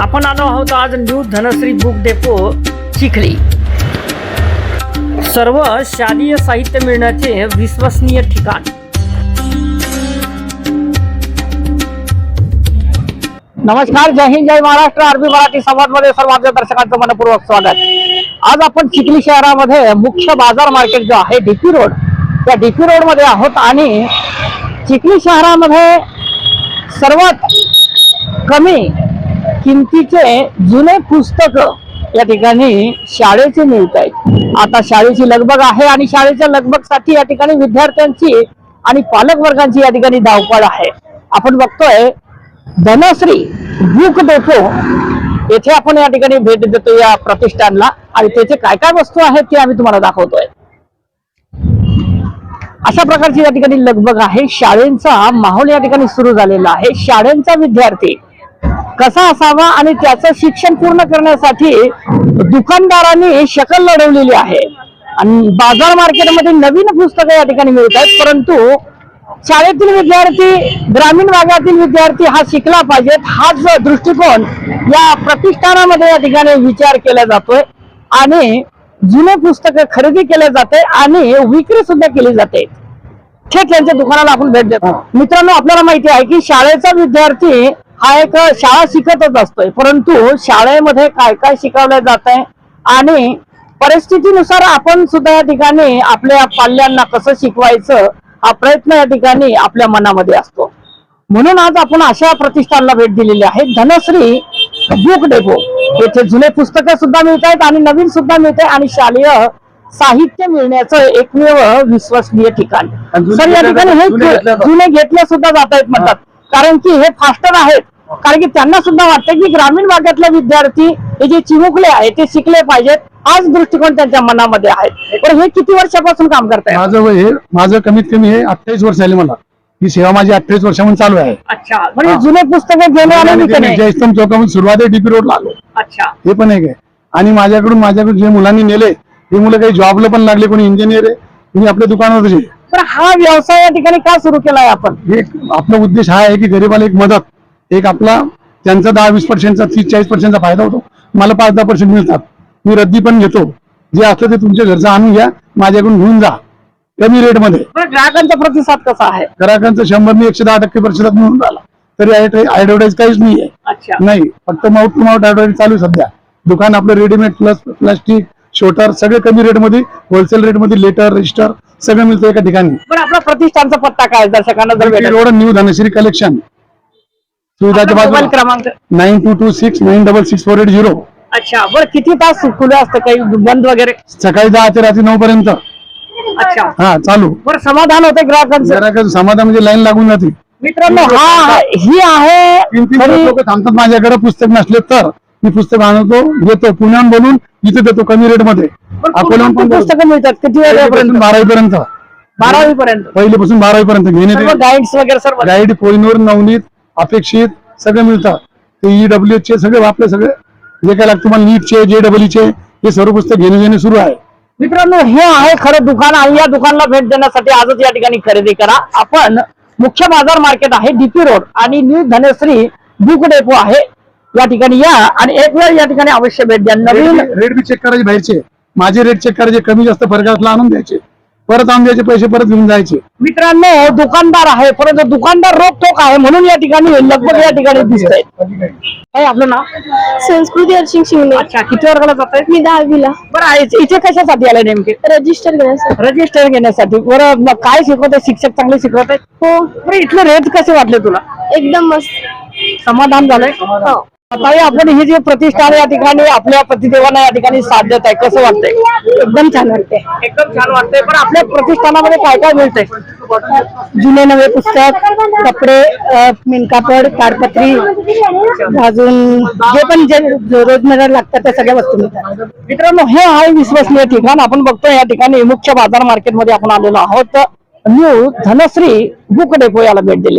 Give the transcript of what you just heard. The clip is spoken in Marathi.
आपण आलो आहोत आज new Dhanashree book depot Chikhli. सर्व शालेय साहित्य मिळण्याचे विश्वसनीय ठिकाण. नमस्कार जय हिंद जय महाराष्ट्र. अरबी मराठी संवादमध्ये सर्व आपल्या दर्शकांचं मनपूर्वक स्वागत. आज आपण चिखली शहरामध्ये मुख्य बाजार मार्केट जो आहे डीपी रोड त्या डीपी रोडमध्ये आहोत आणि चिखली शहरामध्ये सर्वात कमी किमतीचे जुने पुस्तक या ठिकाणी शाळेचे मिळत आहेत. आता शाळेची लगबग आहे आणि शाळेच्या लगबगसाठी या ठिकाणी विद्यार्थ्यांची आणि पालक वर्गांची या ठिकाणी धावपळ आहे. आपण बघतोय धनश्री बुक डेपो येथे आपण या ठिकाणी भेट देतो या प्रतिष्ठानला. आणि त्याचे काय काय वस्तू आहेत ते आम्ही तुम्हाला दाखवतोय. अशा प्रकारची या ठिकाणी लगबग आहे. शाळेंचा माहोल या ठिकाणी सुरू झालेला आहे. शाळेंचा विद्यार्थी कसा असावा आणि त्याचं शिक्षण पूर्ण करण्यासाठी दुकानदारांनी शकल लढवलेली आहे. आणि बाजार मार्केटमध्ये नवीन पुस्तकं या ठिकाणी मिळत आहेत परंतु शाळेतील विद्यार्थी ग्रामीण भागातील विद्यार्थी हा शिकला पाहिजेत. हाच दृष्टिकोन या प्रतिष्ठानामध्ये या ठिकाणी विचार केला जातोय आणि जुने पुस्तकं खरेदी केले जाते आणि विक्री सुद्धा केली जाते. थेट त्यांच्या दुकानाला आपण भेट देतो. मित्रांनो आपल्याला माहिती आहे की शाळेचा विद्यार्थी हा एक शाळा शिकतच असतोय. परंतु शाळेमध्ये काय काय शिकवलं जात आहे आणि परिस्थितीनुसार आपण सुद्धा या ठिकाणी आपल्या पाल्यांना कसं शिकवायचं हा प्रयत्न या ठिकाणी आपल्या मनामध्ये असतो. म्हणून आज आपण अशा प्रतिष्ठानला भेट दिलेली आहे. Dhanashree book depot. येथे जुने पुस्तकं सुद्धा मिळत आहेत आणि नवीन सुद्धा मिळते आणि शालेय साहित्य मिळण्याचं एकमेव विश्वसनीय ठिकाण. सर या ठिकाणी हे. जुने घेतल्या सुद्धा जात आहेत म्हणतात. कारण की हे फास्टर आहेत. कारण की त्यांना सुद्धा वाटतं की ग्रामीण भागातले विद्यार्थी हे जे चिमुकले आहेत ते शिकले पाहिजेत. हाच दृष्टिकोन त्यांच्या मनामध्ये आहे. पण हे किती वर्षापासून काम करताय? माझं वय हे माझं कमीत कमी हे अठ्ठावीस वर्ष आले मला. ही सेवा माझी अठ्ठावीस वर्षांमध्ये चालू आहे. अच्छा. म्हणजे. जुने पुस्तकं घेणे आणि जयस्तंभ चौकामधून सुरुवात आहे डीपी रोडला आलो. अच्छा. हे पण एक आहे. आणि माझ्याकडून माझ्याकडून जे मुलांनी नेले ते मुलं काही जॉबला पण लागले कोणी इंजिनियर आहे कोणी आपल्या दुकानावर तर हा व्यवसाय या ठिकाणी का सुरू केलाय आपण? हे आपला उद्देश हा आहे की गरीबाला एक मदत एक आपला त्यांचा दहा वीस पर्सेंटचा तीस चाळीस पर्सेंटचा फायदा होतो. मला पाच दहा पर्सेंट मिळतात. मी रद्दी पण घेतो. जे असलं ते तुमच्या घरचं आणून घ्या माझ्याकडून घेऊन जा. कमी रेटमध्ये. पण ग्राहकांचा प्रतिसाद कसा आहे? ग्राहकांचं शंभर मी एकशे दहा टक्के प्रतिशत मिळून राहिला. तरी ऍडव्हर्टाईज काहीच नाही आहे. नाही फक्त माउथ टू माउथ ऍडव्हर्टाईज चालू सध्या. दुकान आपलं रेडीमेड प्लस प्लास्टिक शोटर सगळे कमी रेटमध्ये होलसेल रेटमध्ये लेटर रजिस्टर सगळं मिळतं एका ठिकाणी. पण आपला प्रतिष्ठानचा पत्ता काय? दर्शकांना जर रोड न्यू धनश्री कलेक्शन सुविधाच्या मोबाईल बाजूला. क्रमांक. Nine two two six nine double six four eight zero. अच्छा बरं किती तास खुले असतं? काही बंद वगैरे? सकाळी दहा ते रात्री नऊ पर्यंत. अच्छा. हा चालू. बरं समाधान होते ग्राहकांचं? जरा समाधान म्हणजे लाईन लागून जाते. मित्रांनो हा ही आहे तीन तीन खरी- लोक थांबतात माझ्याकडे पुस्तक नसले तर. मी पुस्तक आणतो घेतो पुण्याहून बोलून इथे देतो कमी रेटमध्ये पण पुस्तकं मिळतात. किती वेळेपर्यंत बारावी पर्यंत बारावी पर्यंत पहिलीपासून बारावी पर्यंत घेणे गाईड्स वगैरे सर्व. गाईड कोहिनूर नवनीत अपेक्षित सगळे मिळतात. ते ई डब्ल्यू चे सगळे आपले सगळे. जे काय लागतं तुम्हाला नीटचे जे डबल चे हे सर्व पुस्तक घेणे घेणे सुरू आहे. मित्रांनो हे आहे खरं दुकान आणि या दुकानला भेट देण्यासाठी आजच या ठिकाणी खरेदी करा. आपण मुख्य बाजार मार्केट आहे डीपी रोड आणि न्यू धनश्री बुक डेपो आहे. या ठिकाणी या आणि एक वेळ या ठिकाणी अवश्य भेट द्या. नवीन रेट बी चेक करायचे बाहेरचे. माझे रेट चेक करायचे कमी जास्त फरक असला आणून द्यायचे. परत आणून द्यायचे पैसे परत घेऊन जायचे. मित्रांनो दुकानदार आहे परंतु दुकानदार रोखोक आहे म्हणून या ठिकाणी लगभग या ठिकाणी दिसत आहे काय आपलं नाव? संस्कृती अर्शिंग शिंगणे. अच्छा किती वर्गाला जात आहे मी दहावीला. बरं आहे इथे कशासाठी आले नेमके? रजिस्टर घेण्यासाठी. रजिस्टर घेण्यासाठी. बरं मग काय शिकवत आहे शिक्षक चांगले शिकवत आहेत हो. बरं इथले रेट कसे वाटले तुला? एकदम मस्त. समाधान झालंय? हो. ताई आपण ही जी प्रतिष्ठान या ठिकाणी आपल्या पतिदेवांना या ठिकाणी साथ देत आहे. कसं वाटतंय? एकदम छान वाटते एकदम छान वाटतंय. पण आपल्या प्रतिष्ठानामध्ये काय काय मिळतंय? जुने नवे पुस्तक कपडे मिनकापड ताडपत्री अजून जे पण जे रोजमर्रा लागतात त्या सगळ्या वस्तू मिळतात. मित्रांनो हे आहे विश्वसनीय ठिकाण. आपण बघतोय या ठिकाणी मुख्य बाजार मार्केटमध्ये आपण आलेलो आहोत. न्यू धनश्री बुक डेपो याला भेट दिली.